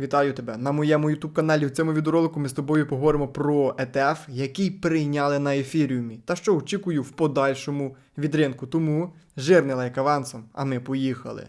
Вітаю тебе на моєму YouTube каналі. В цьому відеоролику ми з тобою поговоримо про ETF, який прийняли на ефіріумі, та що очікую в подальшому від ринку. Тому жирний лайк авансом, а ми поїхали.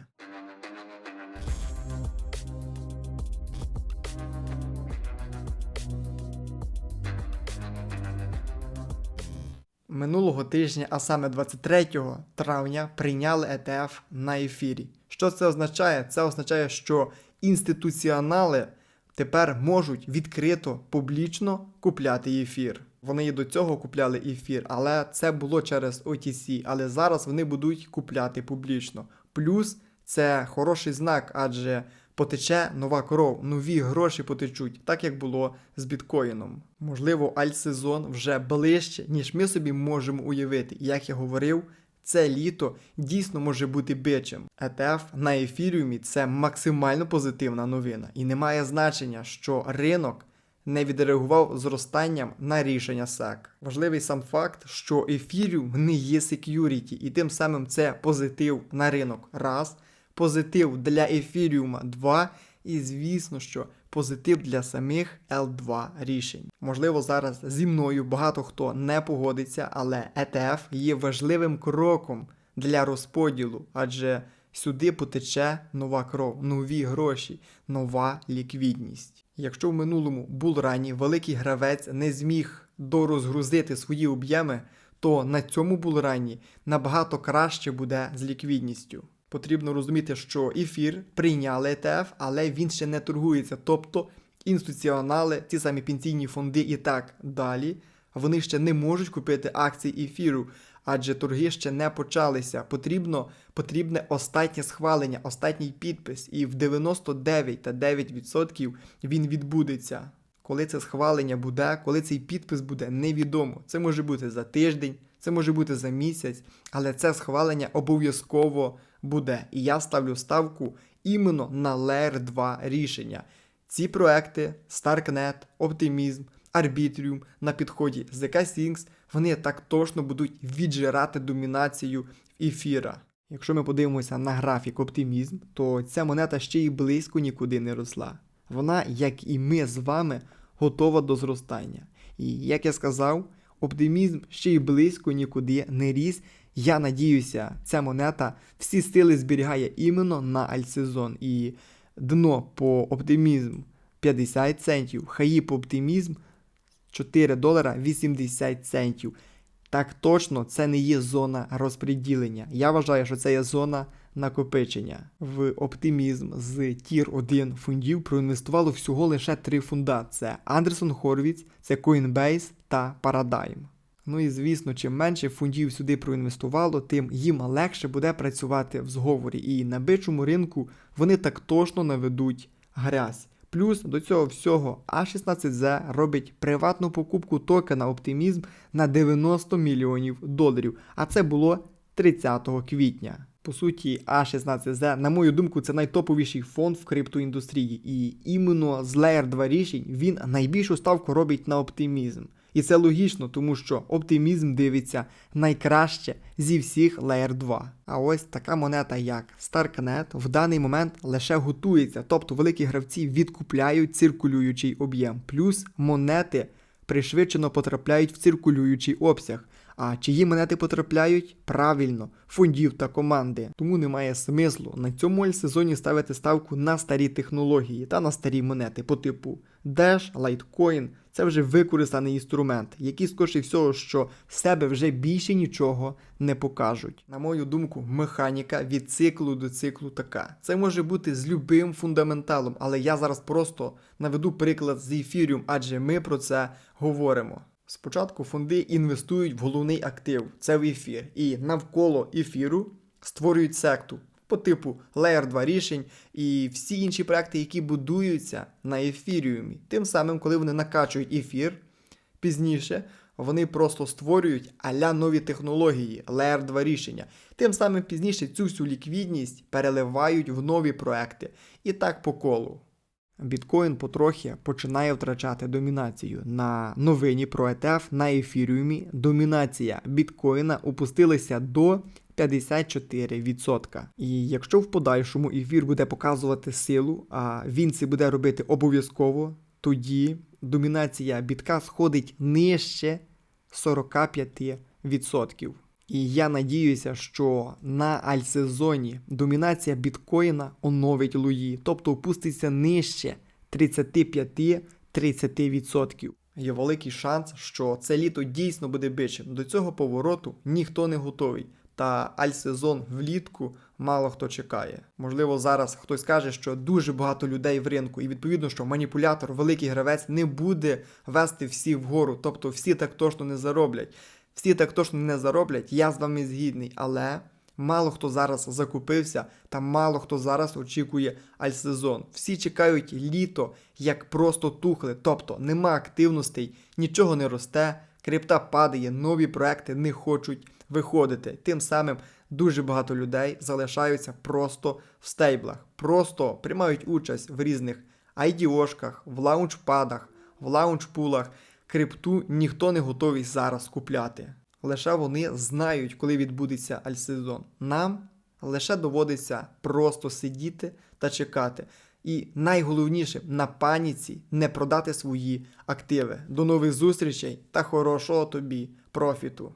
Минулого тижня, а саме 23 травня, прийняли ETF на ефірі. Що це означає? Це означає, що інституціонали тепер можуть відкрито публічно купляти ефір. Вони і до цього купляли ефір, але це було через OTC, але зараз вони будуть купляти публічно. Плюс це хороший знак, адже потече нова кров, нові гроші потечуть, так як було з біткоїном. Можливо, альтсезон вже ближче, ніж ми собі можемо уявити. Як я говорив, це літо дійсно може бути бичем. ETF на ефіріумі це максимально позитивна новина, і немає значення, що ринок не відреагував зростанням на рішення SEC. Важливий сам факт, що ефіріум не є секюріті, і тим самим це позитив на ринок. Раз, позитив для ефіріума 2, і звісно, що позитив для самих L2 рішень. Можливо, зараз зі мною багато хто не погодиться, але ETF є важливим кроком для розподілу, адже сюди потече нова кров, нові гроші, нова ліквідність. Якщо в минулому булрані великий гравець не зміг дорозгрузити свої об'єми, то на цьому булрані набагато краще буде з ліквідністю. Потрібно розуміти, що ефір прийняли ETF, але він ще не торгується. Тобто інституціонали, ті самі пенсійні фонди і так далі, вони ще не можуть купити акції ефіру, адже торги ще не почалися. Потрібно потрібне останнє схвалення, останній підпис, і в 99,9% він відбудеться. Коли це схвалення буде, коли цей підпис буде, невідомо. Це може бути за тиждень, це може бути за місяць, але це схвалення обов'язково буде. І я ставлю ставку іменно на Layer 2 рішення. Ці проекти StarkNet, Optimism, Arbitrium на підході ZK Things, вони так точно будуть віджирати домінацію ефіра. Якщо ми подивимося на графік Optimism, то ця монета ще й близько нікуди не росла. Вона, як і ми з вами, готова до зростання. І як я сказав, оптимізм ще й близько нікуди не ріс. Я надіюся, ця монета всі сили зберігає іменно на альтсезон. І дно по оптимізм 50 центів, хаї по оптимізм 4 долара 80 центів. Так точно це не є зона розподілення. Я вважаю, що це є зона накопичення. В оптимізм з тір 1 фондів проінвестувало всього лише три фунда: це Андерсон Хорвіц, це Coinbase та Paradigm. Ну і звісно, чим менше фондів сюди проінвестувало, тим їм легше буде працювати в зговорі. І на бичому ринку вони так точно наведуть грязь. Плюс до цього всього А16Z робить приватну покупку токена Оптимізм на 90 мільйонів доларів, а це було 30 квітня. По суті, А16Z, на мою думку, це найтоповіший фонд в криптоіндустрії, і іменно з Layer 2 рішень він найбільшу ставку робить на оптимізм. І це логічно, тому що оптимізм дивиться найкраще зі всіх Layer 2. А ось така монета, як StarkNet, в даний момент лише готується, тобто великі гравці відкупляють циркулюючий об'єм. Плюс монети пришвидшено потрапляють в циркулюючий обсяг. А чиї монети потрапляють? Правильно, фондів та команди. Тому немає смислу на цьому сезоні ставити ставку на старі технології та на старі монети по типу Dash, Litecoin. Це вже використаний інструмент, який, скоріше всього, що себе вже більше нічого не покажуть. На мою думку, механіка від циклу до циклу така. Це може бути з любим фундаменталом, але я зараз просто наведу приклад з ефіріум, адже ми про це говоримо. Спочатку фонди інвестують в головний актив, це в ефір, і навколо ефіру створюють секту по типу Layer 2 рішень і всі інші проекти, які будуються на ефіріумі. Тим самим, коли вони накачують ефір, пізніше вони просто створюють аля нові технології, Layer 2 рішення. Тим самим пізніше цю всю ліквідність переливають в нові проекти. І так по колу. Біткоін потрохи починає втрачати домінацію. На новині про ETF на ефіріумі домінація біткоїна опустилася до 54%. І якщо в подальшому ефір буде показувати силу, а він це буде робити обов'язково, тоді домінація бітка сходить нижче 45%. І я надіюся, що на альсезоні домінація біткоїна оновить луї, тобто опуститься нижче 35-30%. Є великий шанс, що це літо дійсно буде бичим. До цього повороту ніхто не готовий. Та альсезон влітку мало хто чекає. Можливо, зараз хтось каже, що дуже багато людей в ринку, і відповідно, що маніпулятор, великий гравець не буде вести всіх вгору, тобто всі так точно не зароблять. Всі так точно не зароблять, я з вами згідний, але мало хто зараз закупився, та мало хто зараз очікує альсезон. Всі чекають літо, як просто тухли, тобто нема активностей, нічого не росте, крипта падає, нові проекти не хочуть виходити. Тим самим дуже багато людей залишаються просто в стейблах, просто приймають участь в різних IDO-шках, в лаунчпадах, в лаунчпулах. Крипту ніхто не готовий зараз купляти. Лише вони знають, коли відбудеться альсезон. Нам лише доводиться просто сидіти та чекати. І найголовніше на паніці не продати свої активи. До нових зустрічей та хорошого тобі профіту!